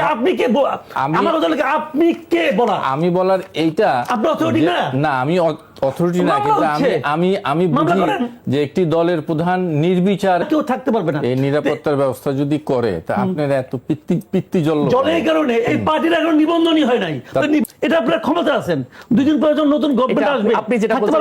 আপনি কে আমি- আমার কথা আপনি কে বলা? আমি বলার এইটা আপনি না? না আমি অথরিটি না কিন্তু আমি আমি আমি বুঝি যে একটি দলের প্রধান নির্বিচার কেউ থাকতে পারবে না। এই নিরাপত্তার ব্যবস্থা যদি করে তা আপনার এত পিত্তি পিত্তি জল জলের কারণে এই পার্টির এখন নিবন্ধনই হয় নাই। এটা আপনার ক্ষমতা আছেন। দুই দিন পরে নতুন গভর্নমেন্ট আসবে। আপনি যেটা বলছেন,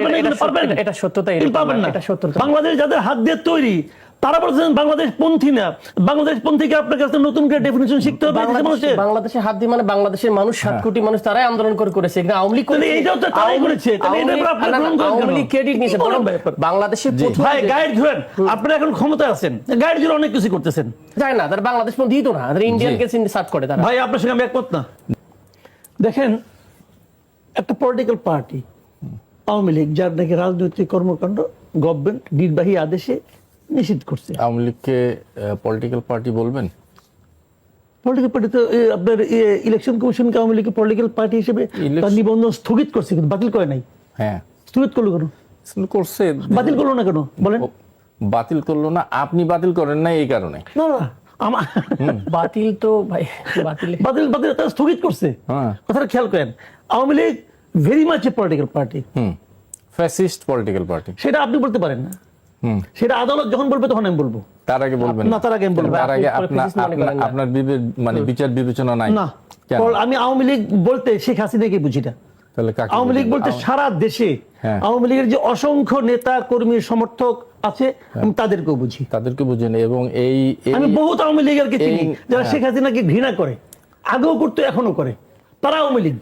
এটা সত্যতা এটা সত্যতা। বাংলাদেশ যাদের হাত দিয়ে তৈরি তারা বলছেন বাংলাদেশ পন্থী না। বাংলাদেশ পন্থীকে আপনার কাছে নতুন করে ডেফিনেশন শিখতে হবে মানুষের বাংলাদেশের হাত দিয়ে মানে বাংলাদেশের মানুষ সাত কোটি মানুষ তারাই আন্দোলন করে করেছে। আওয়ামী লীগ এইটাও তো তারাই করেছে, আওয়ামী- লীগ ক্রেডিট নিয়েছে। কি বরং ভাই? গাইড ধরেন আপনারা এখন ক্ষমতা আছেন। গাইড ধরে অনেক কিছু করতেছেন। যায় না তারা বাংলাদেশ পন্থী তো না তারা ইন্ডিয়ান সার্চ করে তারা। ভাই আপনার সঙ্গে আমি একমত না। দেখেন একটা পলিটিক্যাল পার্টি আওয়ামী লীগ যার নাকি রাজনৈতিক কর্মকাণ্ড গভর্নমেন্ট নির্বাহী আদেশে নিষিদ্ধ করছে। আওয়ামী লীগকে পলিটিক্যাল পার্টি বলবেন? পলিটিক্যাল পার্টি তো আপনার ইলেকশন কমিশনকে আওয়ামী লীগের পলিটিক্যাল পার্টি হিসেবে তার নিবন্ধন স্থগিত করছে কিন্তু বাতিল করে নাই। হ্যাঁ। স্থগিত করল কেন? করছে। বাতিল করল না কেন? বলেন। বাতিল করল না আপনি বাতিল করেন না এই কারণে। না না বাতিল তো ভাই বাতিল বাতিল বাতিল তারা স্থগিত করছে। হ্যাঁ। কথাটা খেয়াল করেন Awami League very much a political party hmm. Fascist political party সেটা আপনি বলতে পারেন না। সেটা আদালত যখন বলবে তখন আমি বলব। তার আগে বলবেন না, তার আগে আমি বলব। তার আগে আপনার মনে না। বিচার বিবেচনা নাই। না। আমি আওয়ামী লীগ বলতে শেখ হাসিনাকে বুঝি না। তাহলে আওয়ামী লীগ বলতে সারা দেশে হ্যাঁ। আওয়ামী লীগের যে অসংখ্য নেতা কর্মী সমর্থক আছে হ্যাঁ। আমি তাদেরকেও বুঝি। তাদেরকে বুঝেন এবং এই আমি বহুত আওয়ামী লীগেরকে চিনি যারা হ্যাঁ। শেখ হাসিনাকে ঘৃণা করে। আগেও করতো এখনও করে। তারা আওয়ামী লীগ।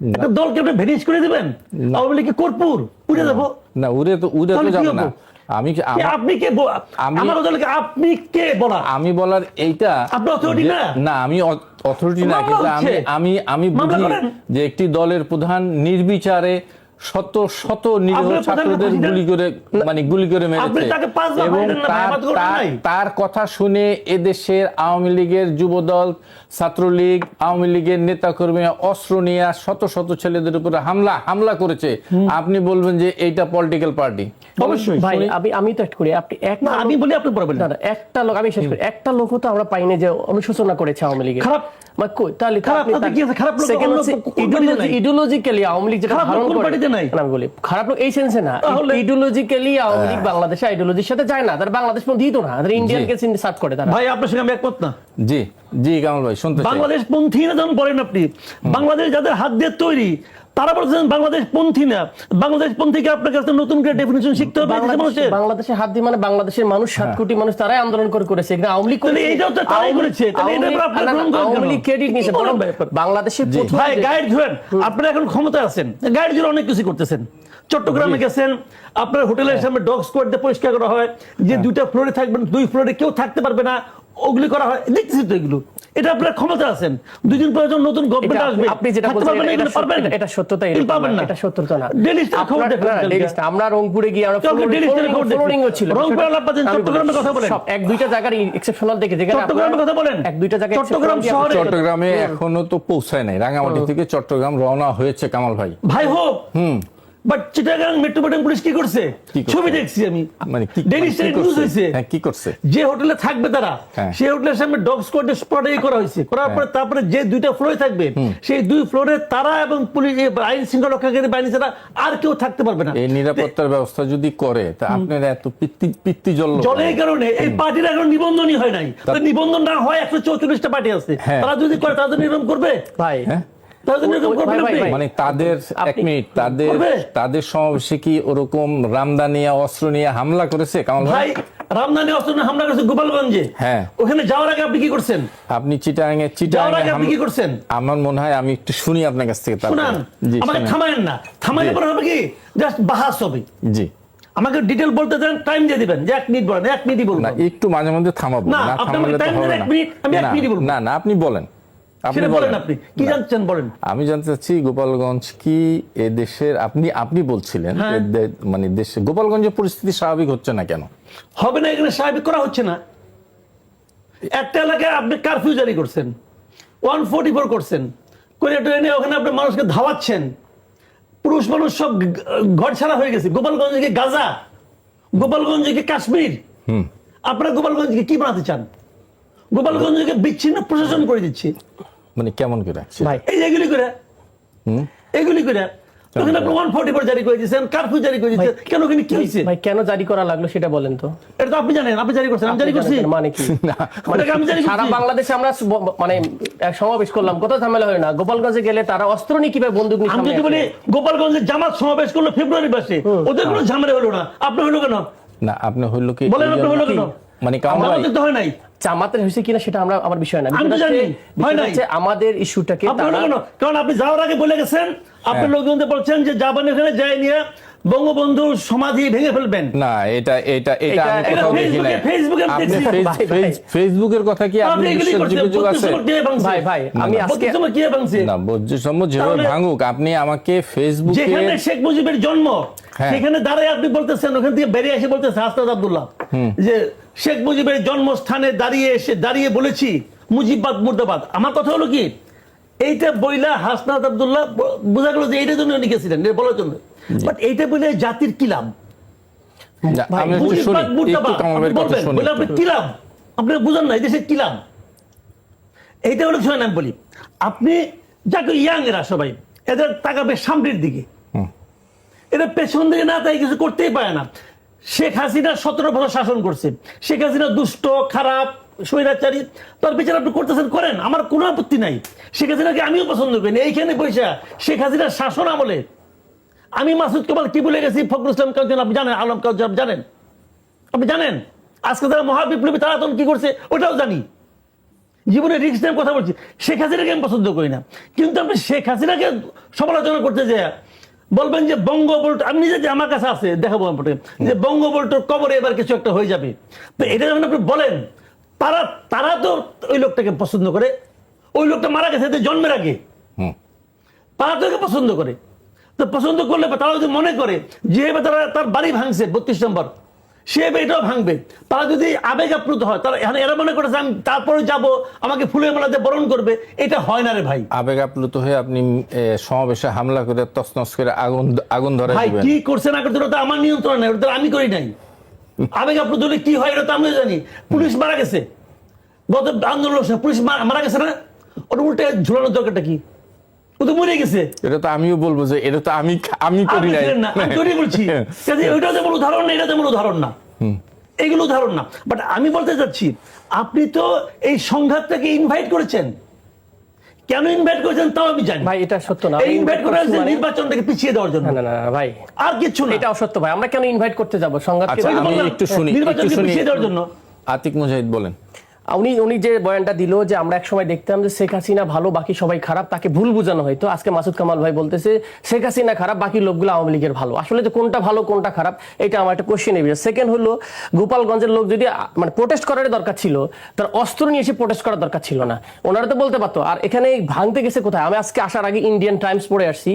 একটা দলকে আপনি ভেনিস করে দিবেন? আওয়ামী লীগকে কর্পূর। উড়ে দেবো না উড়ে তো উড়ে তো যাবে না? আমি আপনি কে আমার কথা আপনি কে বলা আমি বলার এইটা আপনি অথরিটি না? না আমি অথরিটি না কিন্তু আমি আমি আমি বুঝি যে একটি দলের প্রধান নির্বিচারে শত শত নিরীহ ছাত্রদের গুলি করে মানে গুলি করে মেরেছে। তাকে পাঁচ বার এবং তার কথা শুনে এদেশের আওয়ামী লীগের যুবদল ছাত্রলীগ আওয়ামী লীগের নেতাকর্মী অস্ত্র নিয়ে শত শত ছেলেদের উপরে হামলা হামলা করেছে। আপনি বলবেন যে এইটা পলিটিক্যাল পার্টি অবশ্যই। ভাই আমি আমি তো একটা করি। আপনি না একটা আমি বলি আপনি না, একটা লোক আমি শেষ করি। একটা লোকও তো আমরা পাইনি যে অনুশোচনা করেছে আওয়ামী লীগের। খারাপ। মানে কই? তাহলে খারাপ, ideologically আওয়ামী লীগ যেটা ধারণ করে নাই? আমি বলি খারাপ লোক এই সেন্সে না। ইডিওলজিক্যালি আওয়ামী লীগ বাংলাদেশে আইডিওলজির সাথে যায় না। তারা বাংলাদেশ পন্থী তো না। তারা ইন্ডিয়ান কে কেস সার্চ করে তারা। ভাই আপনার সঙ্গে আমি একমত না। জি জি কামাল ভাই শুনতে বাংলাদেশ পন্থী না যখন বলেন আপনি বাংলাদেশ যাদের হাত দিয়ে তৈরি তারা বলছেন বাংলাদেশ পন্থী না। বাংলাদেশ পন্থীকে আপনার কাছে নতুন করে ডেফিনেশন শিখতে হবে মানুষের। বাংলাদেশের হাত দিয়ে মানে বাংলাদেশের মানুষ সাত কোটি মানুষ তারাই আন্দোলন করে করেছে। এখানে আওয়ামী লীগ করেছে। এইটাও তো তারাই করেছে, তাহলে উপর আপনার গ্রহণ করেন আওয়ামী লীগ ক্রেডিট আপনার? বাংলাদেশের প্রথম ভাই গাইড ধরেন আপনারা এখন ক্ষমতা আছেন। গাইড ধরে অনেক কিছু করতেছেন। চট্টগ্রামে গেছেন। আপনার হোটেলের সামনে ডগ স্কোয়াড দিয়ে পরিষ্কার করা হয়। যে দুইটা ফ্লোরে থাকবেন দুই ফ্লোরে কেউ থাকতে পারবে না। ওগুলি করা হয়। দেখতেছি তো এগুলো? এটা আপনারা ক্ষমতা আছেন। দুই দিন পরে যখন নতুন গভর্নমেন্ট আসবে। আপনি যেটা বলছেন এটা পারবেন? এটা সত্যতা পারবেন না, এটা সত্যতা না। খবর আপনার- দেখবেন না, না, কালকে। Daily Star. আমরা রংপুরে গিয়ে আমরা ফ্লোরিং ছিল রংপুরে চট্টগ্রামের কথা বলেন। এক দুইটা জায়গার এক্সেপশনাল দেখে যেখানে চট্টগ্রামের কথা বলেন। এক দুইটা জায়গায় চট্টগ্রাম শহরে- চট্টগ্রামে এখনও তো পৌঁছায় নাই। রাঙামাটি থেকে চট্টগ্রাম রওনা হয়েছে কামাল ভাই। ভাই হোক বাট চিটাগাং মেট্রোপলিটন পুলিশ কি করছে? ছবি দেখছি আমি। মানে কি ডেইলি স্টারে নিউজ? হয়েছে হ্যাঁ কি করছে? যে হোটেলে থাকবে তারা হ্যাঁ। সেই হোটেলের সামনে ডগ স্কোয়াড স্পটে করা হয়েছে করার পরে তারপরে যে দুইটা ফ্লোরে থাকবে সেই দুই ফ্লোরে তারা এবং পুলিশ আইন শৃঙ্খলা রক্ষাকারী বাহিনী ছাড়া আর কেউ থাকতে পারবে না। এই নিরাপত্তার ব্যবস্থা যদি করে তা আপনার এত পিত্তি পিত্তি জল জলের কারণে এই পার্টির এখন নিবন্ধনই হয় নাই। নিবন্ধন না হয় একশো চৌচল্লিশটা পার্টি আছে। হ্যাঁ। তারা যদি করে তাদের নিরম করবে? ভাই হ্যাঁ? মানে তাদের এক মিনিট তাদের তাদের সমাবেশে কি ওরকম অস্ত্র নিয়ে হামলা করেছে কামাল ভাই? রামদানি অস্ত্র নিয়ে হামলা করেছে গোপালগঞ্জে। হ্যাঁ। ওখানে যাওয়ার আগে আপনি কি করছেন? আপনি যাওয়ার চিটাঙ্গে আগে আপনি কি করছেন? আমার মনে হয় আমি একটু শুনি আপনার কাছ থেকে তারপরে। শুনান। জি আমাকে থামায়েন না। থামাইলে পরে হবে কি? জাস্ট বাহাস হবে। জি। আমাকে ডিটেল বলতে দেন টাইম দিয়ে দিবেন। যে এক মিনিট বলেন এক মিনিটই বলবেন না একটু মাঝে মধ্যে থামাবো। না, থামালে তো দেন হবে এক মিনিট, আমি এক মিনিটই বলব। না না আপনি বলেন। আপনি সেটা বলেন বলেন। আপনি। কি জানছেন বলেন? আমি জানতে চাচ্ছি গোপালগঞ্জ কি এ দেশের আপনি আপনি বলছিলেন হ্যাঁ। মানে দেশে গোপালগঞ্জের পরিস্থিতি স্বাভাবিক হচ্ছে না কেন? হবে না এখানে স্বাভাবিক করা হচ্ছে না। একটা এলাকায় আপনি কারফিউ জারি করছেন ওয়ান ফোর্টি ফোর করছেন করে ট্রেনে ওখানে আপনি মানুষকে ধাওয়াচ্ছেন। পুরুষ মানুষ সব ঘর ছাড়া হয়ে গেছে। গোপালগঞ্জে কি গাজা? গোপালগঞ্জে কি কাশ্মীর? আপনারা গোপালগঞ্জকে কি বানাতে চান? গোপালগঞ্জকে বিচ্ছিন্ন প্রশাসন করে দিচ্ছে। মানে কেমন করে? ভাই। এই যে এগুলি করে। এগুলি করে। ওখানে আপনি ওয়ান ফোর্টি জারি করে দিয়েছেন কারফিউ জারি করে দিয়েছেন কেন কি হয়েছে? ভাই কেন জারি করা লাগল সেটা বলেন তো। এটা তো আপনি জানেন আপনি জারি করছেন আমি জারি করছি। মানে কি? ওটাকে আমি জারি সারা বাংলাদেশে আমরা মানে এক সমাবেশ করলাম কোথাও ঝামেলা হয় না। গোপালগঞ্জে গেলে তারা অস্ত্র নিয়ে কীভাবে বন্দুক নিয়ে আমি যদি বলি গোপালগঞ্জে জামাত সমাবেশ করল ফেব্রুয়ারি মাসে ওদের কোনো ঝামেলা হলো না। আপনি হলো কেন? না আপনি হইল কি বলেন আপনি হলো কেন? মানে হয় নাই জামাতের হয়েছে কিনা সেটা আমরা আমার বিষয় না আমি জানি, হয় নাই। আমাদের ইস্যুটাকে কারণ আপনি যাওয়ার আগে বলে গেছেন আপনি হ্যাঁ। লোকজনদের বলছেন যে জাপান এখানে যায় নিয়ে বঙ্গবন্ধুর সমাধি ভেঙে ফেলবেন। না এটা এটা এটা আমি কোথাও দেখি নাই ফেসবুকে- আপনি ফেসবুকের কথা কি আপনি আপনি এগুলি করছেন বিশ্বাসযোগ্য যুগ আছে? ভাই ভাই আমি আজকে সময় কে ভাঙছে? না বজ্রসম্য যেভাবে তাহলে- ভাঙুক আপনি আমাকে ফেসবুকে যেখানে শেখ মুজিবের জন্ম হ্যাঁ। সেখানে দাঁড়ায় আপনি বলতেছেন ওখান থেকে বেরিয়ে এসে বলতেছেন হাসনাদ আব্দুল্লাহ যে শেখ মুজিবের জন্মস্থানে দাঁড়িয়ে এসে দাঁড়িয়ে বলেছি মুজিববাদ মুর্দাবাদ। আমার কথা হলো কি? এইটা বইলা হাসনাদ আব্দুল্লাহ বোঝা গেল যে এইটার জন্য উনি গেছিলেন বলার জন্য। বাট এইটা বলে জাতির কি লাভ? আপনি ভাইয়ের কথা বলবেন, শুনি। বলে আপনি কি লাভ? আপনি বুঝেন না দেশে কি লাভ? এইটা হলো শোনেন আমি বলি আপনি যাকে ইয়াং এরা সবাই এদের তাকাবে সামনের দিকে। এরা পেছন দিকে না তাই কিছু করতেই পারে না। শেখ হাসিনা সতেরো বছর শাসন করছে। শেখ হাসিনা দুষ্ট খারাপ স্বৈরাচারী, তার বিচার আপনি করতেছেন, করেন, আমার কোনো আপত্তি নাই। শেখ হাসিনাকে আমিও পছন্দ করি এইখানে পয়সা শেখ হাসিনার শাসন আমলে। আমি মাসুদ কামাল কি বলে গেছি? ফখরুল ইসলাম কাউজন আপনি জানেন, আলম কাউজন আপনি জানেন? আপনি জানেন? আজকে যারা মহাবিপ্লবী, তারা তখন কি করছে? ওটাও জানি। জীবনে রিক্স নিয়ে কথা বলছি। শেখ হাসিনাকে আমি পছন্দ করি না। কিন্তু আপনি শেখ হাসিনাকে সমালোচনা করতে যে বলবেন যে বঙ্গবোল্ট আমি নিজে যে আমার কাছে আছে, দেখাবো আপনাকে যে বঙ্গবোল্টের কবরে এবার কিছু একটা হয়ে যাবে। তো এটা যখন আপনি বলেন তারা তারা তো ওই লোকটাকে পছন্দ করে। ওই লোকটা মারা গেছে জন্মের আগে। তারা তো পছন্দ করে। তো পছন্দ করলে তারা যদি মনে করে যে তারা তার বাড়ি ভাঙছে বত্রিশ নম্বর সে এটাও ভাঙবে। তারা যদি আবেগ আপ্লুত হয় তারা এখন এরা মনে করেছে আমি তারপরে যাব আমাকে ফুলের মালাতে বরণ করবে এটা হয় না রে ভাই। আবেগ আপ্লুত হয়ে আপনি সমাবেশে হামলা করে তছনছ করে আগুন আগুন ধরে ভাই কি করছে না করছে ওটা আমার নিয়ন্ত্রণ নেই ওটা আমি করি নাই। আবেগ আপ্লুত হলে কি হয় এটা তো আমিও জানি। পুলিশ মারা গেছে। গত আন্দোলন পুলিশ মারা- গেছে না? ওটা উল্টে ঝুলানোর দরকারটা কি? ও তো মরে গেছে। এটা তো আমিও বলব যে এটা তো আমি আমি করি না, আমি বলছি কাজে ওইটা যেমন উদাহরণ না এটা যেমন উদাহরণ না। এগুলো উদাহরণ না। বাট আমি বলতে চাচ্ছি আপনি তো এই সংঘাতটাকে ইনভাইট করেছেন। কেন ইনভাইট করেছেন তাও আমি জানি ভাই এটা সত্য না। ইনভাইট করা হয়েছে মানে- নির্বাচনটাকে পিছিয়ে দেওয়ার জন্য। না না ভাই। আর কিছু না। এটা অসত্য ভাই। আমরা কেন ইনভাইট করতে যাব? সংঘাতকে আচ্ছা আমি একটু শুনি একটু শুনি। পিছিয়ে দেওয়ার জন্য। আতিক মুজাহিদ বলেন। উনি উনি যে বয়ানটা দিল যে আমরা এক সময় দেখতাম যে শেখ হাসিনা ভালো, বাকি সবাই খারাপ, তাকে ভুল বোঝানো হয়তো। আজকে মাসুদ কামাল ভাই বলতেছে, শেখ হাসিনা খারাপ, বাকি লোকগুলো আওয়ামী লীগের ভালো। আসলে যে কোনটা ভালো, কোনটা খারাপ, এটা আমার একটা কোশ্চেন বিষয় সেকেন্ড হলো, গোপালগঞ্জের লোক যদি মানে প্রোটেস্ট করার দরকার ছিল, তার অস্ত্র নিয়ে এসে প্রোটেস্ট করার দরকার ছিল না। ওনারা তো বলতে পারতো, আর এখানে ভাঙতে গেছে কোথায়? আমি আজকে আসার আগে ইন্ডিয়ান টাইমস পড়ে আসছি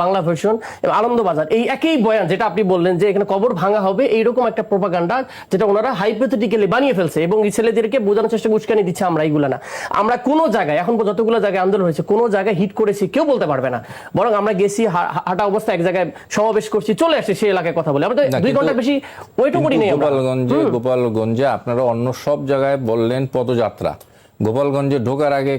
বাংলা ভার্সন আনন্দবাজার। এই একই বয়ান যেটা আপনি বললেন যে এখানে কবর ভাঙা হবে, এইরকম একটা প্রোপাগান্ডা যেটা ওনারা হাইপোথেটিক্যালি বানিয়ে ফেলছে, এবং এই ছেলেদেরকে বোঝানোর চেষ্টা উস্কানি দিচ্ছে আমরা এইগুলা না। আমরা কোনো জায়গায় এখন যতগুলো জায়গায় আন্দোলন হয়েছে কোনো জায়গায় হিট করেছি কেউ বলতে পারবে না। বরং আমরা গেছি হাঁটা অবস্থা এক জায়গায় সমাবেশ করছি চলে আসছি সেই এলাকায় কথা বলে। আমরা দুই ঘণ্টা বেশি ওয়েটও করি নেই গোপালগঞ্জে গোপালগঞ্জে আপনারা অন্য সব জায়গায় বললেন পদযাত্রা। গোপালগঞ্জে ঢোকার আগে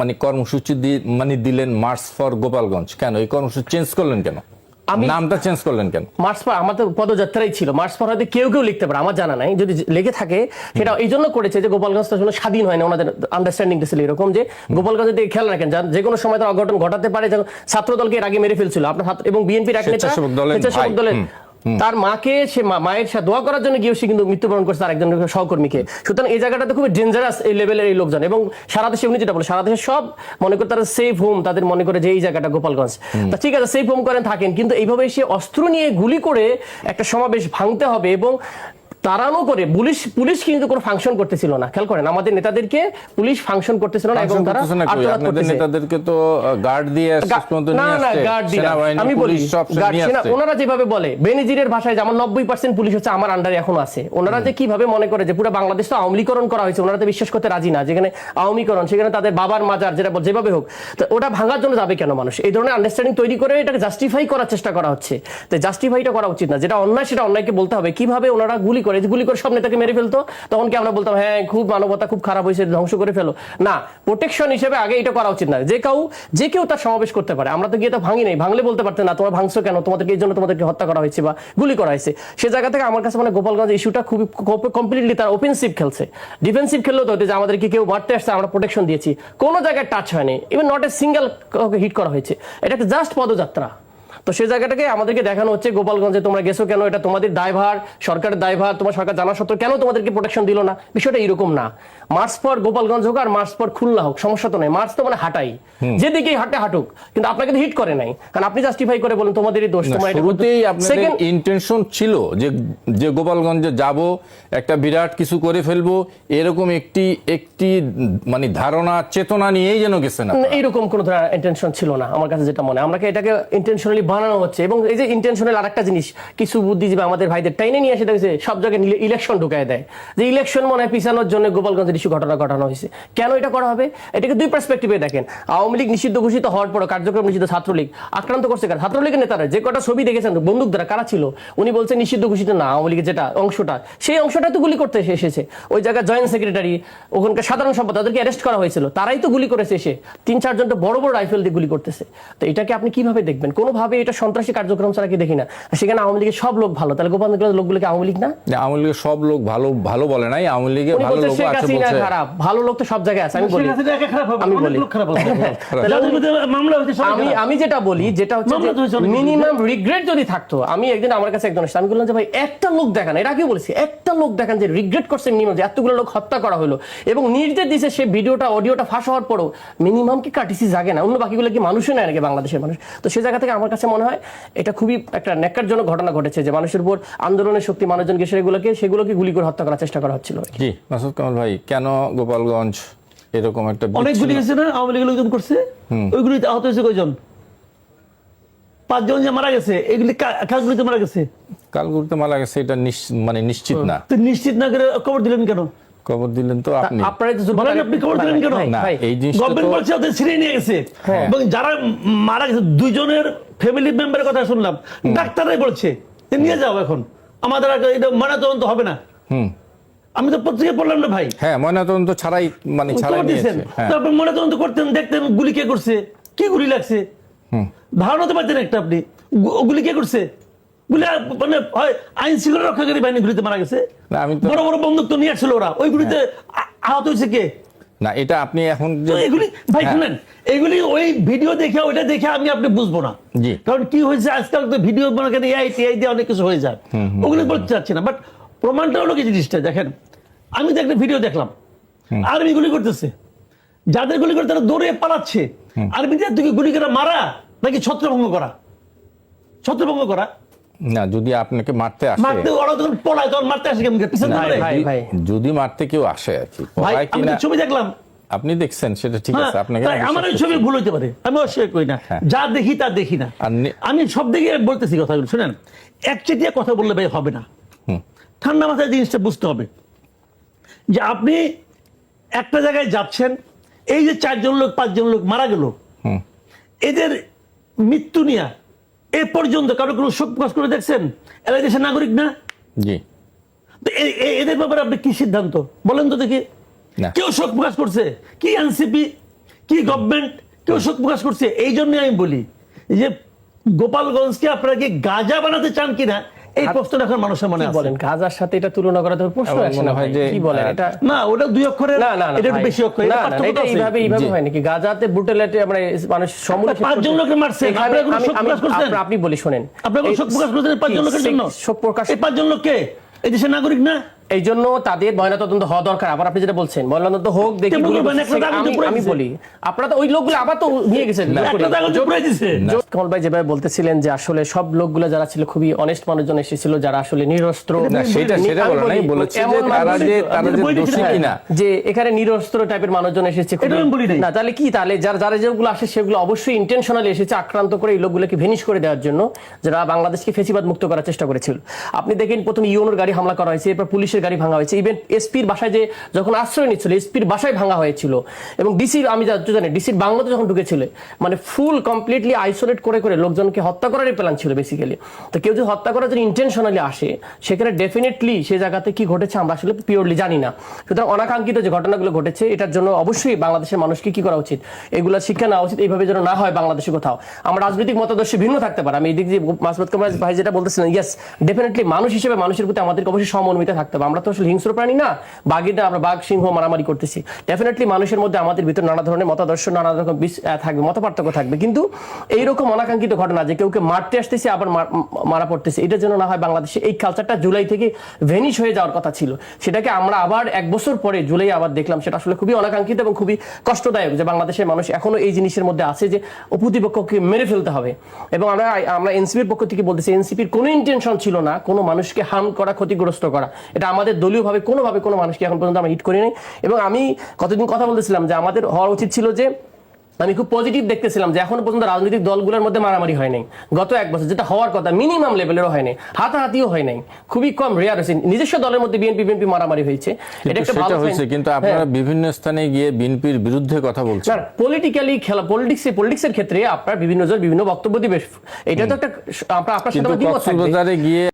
মানে কর্মসূচি মানে দিলেন মার্চ ফর গোপালগঞ্জ কেন? এই কর্মসূচি চেঞ্জ করলেন কেন? আমি- নামটা চেঞ্জ করলেন কেন? মার্চ পর আমাদের পদযাত্রাই ছিল। মার্চ পর হয়তো কেউ কেউ লিখতে পারে আমার জানা নাই। যদি লেগে থাকে সেটা এই জন্য করেছে যে গোপালগঞ্জ তো স্বাধীন হয় না ওনাদের আন্ডারস্ট্যান্ডিংটা ছিল এরকম যে গোপালগঞ্জ দিকে খেয়াল রাখেন যান যে কোনো সময় অঘটন ঘটাতে পারে যেমন ছাত্র দলকে এর আগে মেরে ফেলছিল। আপনার এবং বিএনপির এক নেতা স্বেচ্ছাসেবক দলের তার মাকে সে মায়ের সাথে দোয়া করার জন্য গিয়েও সে কিন্তু মৃত্যুবরণ করছে তার একজন সহকর্মীকে। সুতরাং এই জায়গাটা তো খুবই ডেঞ্জারাস এই লেভেলের এই লোকজন। এবং সারা দেশে উনি যেটা বলে সারা দেশে সব মনে করে তারা সেফ হোম তাদের মনে করে যে এই জায়গাটা গোপালগঞ্জ। তা ঠিক আছে সেফ হোম করেন থাকেন। কিন্তু এইভাবে সে অস্ত্র নিয়ে গুলি করে একটা সমাবেশ ভাঙতে হবে এবং তাড়ানো করে পুলিশ পুলিশ কিন্তু কোনো ফাংশন করতেছিল না। খেয়াল করেন আমাদের নেতাদেরকে পুলিশ ফাংশন করতেছিল না এবং তারা? আত্মঘাত আপনাদের করতেছে। নেতাদেরকে তো গার্ড দিয়ে পর্যন্ত না না আসছে। গার্ড সেনাবাহিনী, আমি বলি গার্ড সেনা ওনারা যেভাবে বলে বেনিজিরের ভাষায় যেমন নব্বই পার্সেন্ট পুলিশ হচ্ছে আমার আন্ডারে এখন আছে। ওনারা যে কীভাবে মনে করে যে পুরো বাংলাদেশ তো আওয়ামীকরণ করা হয়েছে ওনারা তো বিশ্বাস করতে রাজি না। যেখানে আওয়ামীকরণ সেখানে তাদের বাবার মাজার যেটা বল- যেভাবে হোক তো ওটা ভাঙার জন্য যাবে কেন মানুষ? এই ধরনের আন্ডারস্ট্যান্ডিং তৈরি করে এটাকে জাস্টিফাই করার চেষ্টা করা হচ্ছে। তো জাস্টিফাইটা করা উচিত না। যেটা অন্যায় সেটা অন্যায়কে বলতে হবে। কীভাবে ওনারা গুলি করে করে গুলি করে সব নেতাকে মেরে ফেলতো, তখন কি আমরা বলতাম হ্যাঁ খুব মানবতা খুব খারাপ হয়েছে, ধ্বংস করে ফেলো। না প্রোটেকশন হিসেবে আগে এটা করা উচিত না। যে কেউ যে কেউ তার সমাবেশ করতে পারে। আমরা তো গিয়ে তো ভাঙি নাই। ভাঙলে বলতে পারতেন না, তোমার ভাঙছো কেন? তোমাদেরকে এই জন্য তোমাদেরকে হত্যা করা হয়েছে বা গুলি করা হয়েছে। সে জায়গা থেকে আমার কাছে মানে গোপালগঞ্জ ইস্যুটা খুবই কমপ্লিটলি তার অফেন্সিভ খেলছে। ডিফেন্সিভ খেললেও তো হতো যে আমাদেরকে কেউ মারতে আসছে, আমরা প্রোটেকশন দিয়েছি। কোনো জায়গায় টাচ হয়নি। Even not a single hit করা হয়েছে। এটা একটা জাস্ট পদযাত্রা। তো সেই জায়গাটাকে আমাদেরকে দেখানো হচ্ছে। গোপালগঞ্জে তোমরা গেছো কেন? এটা তোমাদের দায়ভার সরকারের দায়ভার তোমার সরকার জানা সত্ত্বেও কেন তোমাদেরকে প্রোটেকশন দিল না? বিষয়টা এরকম না। মার্চ পর গোপালগঞ্জ হোক আর মার্চ পর খুলনা হোক সমস্যা তো নেই। মার্চ তো মানে হাঁটাই। যেদিকে হাঁটে হাঁটুক কিন্তু আপনাকে তো হিট করে নাই। কারণ আপনি জাস্টিফাই করে বলেন তোমাদেরই দোষ তোমার শুরুতেই আপনাদের ইন্টেনশন ছিল যে যে গোপালগঞ্জে যাব একটা বিরাট কিছু করে ফেলব এরকম একটি একটি মানে ধারণা চেতনা নিয়েই যেন গেছেন না, আপনারা। এইরকম কোনো ইন্টেনশন ছিল না আমার কাছে যেটা মনে হয়। আমাকে এটাকে ইন্টেনশনালি বানানো হচ্ছে। এবং এই যে ইন্টেনশনাল আরেকটা জিনিস, কিছু বুদ্ধিজীবী আমাদের ভাইদের টাইনে নিয়ে এসে দেখছে সব জায়গায় ইলেকশন ঢুকায় দেয়। যে ইলেকশন মনে হয় পিছানোর জন্য গোপালগঞ্জের ইস্যু ঘটনা ঘটানো হয়েছে। কেন এটা করা হবে? এটাকে দুই পার্সপেক্টিভে দেখেন। আওয়ামী লীগ নিষিদ্ধ ঘোষিত হওয়ার পর কার্যক্রম নিষিদ্ধ ছাত্রলীগ আক্রান্ত করছে কারা? ছাত্রলীগের নেতারা, যে কটা ছবি দেখেছেন, বন্দুক দ্বারা কারা ছিল? উনি বলছেন নিষিদ্ধ ঘোষিত না, আওয়ামী লীগের যেটা অংশটা, সেই অংশটা তো গুলি করতে এসে- এসেছে। ওই জায়গায় জয়েন্ট সেক্রেটারি ওখানকার সাধারণ সম্পাদক, তাদেরকে অ্যারেস্ট করা হয়েছিল। তারাই তো গুলি করেছে এসে। তিন চারজন তো বড় বড় রাইফেল দিয়ে গুলি করতেছে। তো এটাকে আপনি কীভাবে দেখবেন? কোনোভাবে এটা সন্ত্রাসী কার্যক্রম ছাড়া কি দেখি না? সেখানে আওয়ামী লীগের সব লোক ভালো। তাহলে গোপালগঞ্জের লোকগুলোকে আওয়ামী লীগ না? আওয়ামী লীগের সব লোক ভালো ভালো বলে নাই। আওয়ামী লীগের ভালো লোক আছে বলছে। খারাপ। ভালো লোক তো সব জায়গায় আছে আমি বলি। আমি বলি। আমি আমি যেটা বলি যেটা হচ্ছে মিনিমাম রিগ্রেট যদি থাকতো আমি একদিন আমার কাছে একজন আমি বললাম যে ভাই একটা লোক দেখান এটা কি বলছি একটা লোক দেখান যে রিগ্রেট করছে মিনিমাম যে এতগুলো লোক হত্যা করা হলো। এবং নির্দেশ দিছে সে ভিডিওটা অডিওটা ফাঁস হওয়ার পরও মিনিমাম কি কাটিসি জাগে না অন্য বাকিগুলো কি মানুষই নেয় নাকি বাংলাদেশের মানুষ? তো সে জায়গা থেকে আমার কাছে মনে হয় এটা খুবই একটা ন্যাক্কারজনক ঘটনা ঘটেছে যে মানুষের উপর আন্দোলনের শক্তি মানুষজনকে সেগুলোকে সেগুলোকে গুলি করে হত্যা করার চেষ্টা করা হচ্ছিল। জি। মাসুদ কামাল ভাই কেন গোপালগঞ্জ এরকম একটা অনেক গুলি হয়েছে না? আওয়ামী লীগের লোকজন করছে? ওইগুলিতে আহত হয়েছে কয়জন? পাঁচজন যে মারা গেছে এগুলি কা- কাজগুলিতে মারা গেছে? কালগুরুতে মারা গেছে এটা মানে নিশ্চিত না। তো নিশ্চিত না করে খবর দিলেন কেন? খবর দিলেন তো আপনি। আপনারাই তো বলেন আপনি খবর দিলেন কেন? না এই জিনিসটা গভর্নমেন্ট বলছে ওদের ছিনিয়ে নিয়ে গেছে। হ্যাঁ। এবং যারা মারা গেছে দুইজনের ফ্যামিলি মেম্বারের কথা শুনলাম। ডাক্তাররাই বলছে যে নিয়ে যাও এখন। আমাদের আর এটা ময়নাতদন্ত হবে না। আমি তো পত্রিকায় পড়লাম না ভাই। হ্যাঁ ময়নাতদন্ত ছাড়াই মানে ছাড়াই নিয়েছে। হ্যাঁ। তারপর ময়নাতদন্ত করতেন দেখতেন গুলি কে করছে কি গুলি লাগছে? ধারণা তো পাচ্ছেন একটা আপনি। গুলি কে করছে? গুলি মানে হয় আইন শৃঙ্খলা রক্ষাকারী বাহিনী গুলিতে মারা গেছে? আমি তো- বড় বড় বন্দুক তো নিয়ে আসছিল ওরা। ওই গুলিতে আহত হয়েছে কে? না এটা আপনি এখন এগুলি ভাই হ্যাঁ। শুনেন এগুলি ওই ভিডিও দেখে ওইটা দেখে আমি আপনি বুঝব না। জি। কারণ কি হয়েছে আজকাল তো ভিডিও করেন এআই টিআই দিয়ে অনেক কিছু হয়ে যায়। ওগুলি বলতে চাচ্ছি না বাট প্রমাণটা হলো কি জিনিসটা দেখেন। আমি তো একটা ভিডিও দেখলাম। আর্মি গুলি করতেছে। যাদের গুলি করে তারা দৌড়ে পালাচ্ছে। আর্মি তুই গুলি করে মারা নাকি ছত্রভঙ্গ করা? ছত্রভঙ্গ করা? না যদি আপনাকে মারতে আসে মারতে ওরা তখন পলায় তখন মারতে আসে কেমন করে? পিছনে ধরে? ভাই, যদি- মারতে কেউ আসে আর কি পলায় কিনা ছবি দেখলাম। আপনি দেখছেন সেটা ঠিক হ্যাঁ, আছে আপনাকে আমার ওই ছবি ভুল হইতে পারে আমি অস্বীকার করি না। হ্যাঁ। যা দেখি তা দেখি না। আমি সব দিকে বলতেছি কথাগুলো শুনেন। একচেটিয়া কথা বললে ভাই হবে না। ঠান্ডা মাথায় জিনিসটা বুঝতে হবে। যে আপনি একটা জায়গায় যাচ্ছেন এই যে চারজন লোক পাঁচজন লোক মারা গেল এদের মৃত্যু নিয়ে এ পর্যন্ত কারও কোনো শোক প্রকাশ করে দেখছেন? এরা দেশের নাগরিক না? জি। এদের ব্যাপারে আপনি কি সিদ্ধান্ত? বলেন তো দেখি। কেউ শোক প্রকাশ করছে? কি এনসিপি? কি গভর্নমেন্ট কেউ শোক প্রকাশ করছে? এই জন্য আমি বলি যে গোপালগঞ্জকে আপনারা কি গাজা বানাতে চান কিনা? এই প্রশ্নটা এখন মানুষের মনে আছে। বলেন? গাজার সাথে এটা তুলনা করা তো প্রশ্ন আসে না হয় ভাই। কি বলেন? এটা না ওটা দুই অক্ষরের না না এটা বেশি অক্ষর না এটা না এটা এইভাবে এইভাবে হয় নাকি? গাজাতে ব্রুটালিটি আমরা মানুষ সমূলে পাঁচজন। মারছে। আপনি কোনো শোক প্রকাশ করছেন? আপনি- বলি শোনেন। আপনি কোনো শোক প্রকাশ করছেন পাঁচজন লোকের জন্য? শোক প্রকাশ এই পাঁচজন লোককে? এই দেশের নাগরিক না? এই জন্য তাদের ময়নাতদন্ত হওয়া দরকার। আবার আপনি যেটা বলছেন ময়নাতদন্ত হোক দেখি আমি। বলি আপনারা তো ওই লোকগুলো আবার তো নিয়ে গেছেন। কমল ভাই যেভাবে বলতেছিলেন যে আসলে সব লোকগুলো যারা ছিল খুবই অনেস্ট মানুষজন এসেছিল যারা আসলে নিরস্ত্র। সেটা সেটা বলে নাই বলেছে যে তারা যে তারা যে দোষী কিনা। যে এখানে নিরস্ত্র টাইপের মানুষজন এসেছে। না তাহলে কি? তাহলে যারা যারা যেগুলো আসে সেগুলো অবশ্যই ইন্টেনশনালি এসেছে আক্রান্ত করে এই লোকগুলোকে ভেনিশ করে দেওয়ার জন্য যারা বাংলাদেশকে ফেসিবাদ মুক্ত করার চেষ্টা করেছিল। আপনি দেখেন প্রথম ইউনোর গাড়ি হামলা করা হয়েছে এরপর পুলিশের গাড়ি ভাঙা হয়েছে। ইভেন এসপির বাসায় যে যখন আশ্রয় নিচ্ছিল এসপির বাসায় ভাঙা হয়েছিল। এবং ডিসি আমি যা জানি ডিসির বাংলাতে যখন ঢুকেছিল মানে ফুল কমপ্লিটলি আইসোলেট করে করে লোকজনকে হত্যা করারই প্ল্যান ছিল বেসিক্যালি তো কেউ যদি হত্যা করার জন্য ইন্টেনশনালি আসে, সেখানে ডেফিনেটলি সে জায়গাতে কি ঘটেছে আমরা আসলে পিওরলি জানি না। সুতরাং অনাকাঙ্ক্ষিত যে ঘটনাগুলো ঘটেছে, এটার জন্য অবশ্যই বাংলাদেশের মানুষকে কি করা উচিত? এগুলো শিক্ষা নেওয়া উচিত, এইভাবে যেন না হয় বাংলাদেশে কোথাও। আমার রাজনৈতিক মতাদর্শ ভিন্ন থাকতে পারে। আমি এই দিক দিয়ে মাসবাদ কামাল ভাই যেটা বলতেছিলেন ইয়েস ডেফিনেটলি মানুষ হিসেবে মানুষের প্রতি আমাদেরকে অবশ্যই সমন্বিত থাকতে হবে। আমরা তো আসলে হিংস্র প্রাণী না। বাঘের না আমরা বাঘ, সিংহ মারামারি করতেছি। ডেফিনেটলি মানুষের মধ্যে আমাদের ভিতর নানা ধরনের মতাদর্শ, নানা রকম থাকবে মত পার্থক্য থাকবে। কিন্তু এইরকম অনাকাঙ্ক্ষিত ঘটনা যে কেউকে মারতে আসতেছে, আবার মারা পড়তেছে এটার জন্য না হয় বাংলাদেশে এই কালচারটা জুলাই থেকে ভেনিশ হয়ে যাওয়ার কথা ছিল। সেটাকে আমরা আবার এক বছর পরে জুলাই আবার দেখলাম, সেটা আসলে খুবই অনাকাঙ্ক্ষিত এবং খুবই কষ্টদায়ক যে বাংলাদেশের মানুষ এখনও এই জিনিসের মধ্যে আছে যে প্রতিপক্ষকে মেরে ফেলতে হবে। এবং আমরা আমরা এনসিপির পক্ষ থেকে বলতেছি, এনসিপির কোনো ইন্টেনশন ছিল না কোনো মানুষকে হার্ম করা, ক্ষতিগ্রস্ত করা। এটা আমাদের দলীয়ভাবে কোনোভাবে কোনো মানুষকে এখন পর্যন্ত আমরা হিট করি নাই। এবং আমি কতদিন কথা বলতেছিলাম যে আমাদের হওয়া উচিত ছিল যে আমি খুব পজিটিভ দেখতেছিলাম যে এখনও পর্যন্ত রাজনৈতিক দলগুলোর মধ্যে মারামারি হয় নাই। গত এক বছর যেটা হওয়ার কথা মিনিমাম লেভেলেরও হয় নাই। হাতাহাতিও হয় নাই। খুবই কম রেয়ার হয়েছে। নিজস্ব দলের মধ্যে বিএনপি বিএনপি মারামারি হয়েছে। এটা একটা ভালো হয়েছে কিন্তু হ্যাঁ। আপনারা বিভিন্ন স্থানে গিয়ে বিএনপির বিরুদ্ধে কথা বলছেন। না পলিটিক্যালি খেলা পলিটিক্সে পলিটিক্সের ক্ষেত্রে আপনার বিভিন্ন জন বিভিন্ন বক্তব্য দিবে। এটা তো একটা আপনার আপনার সাথে গিয়ে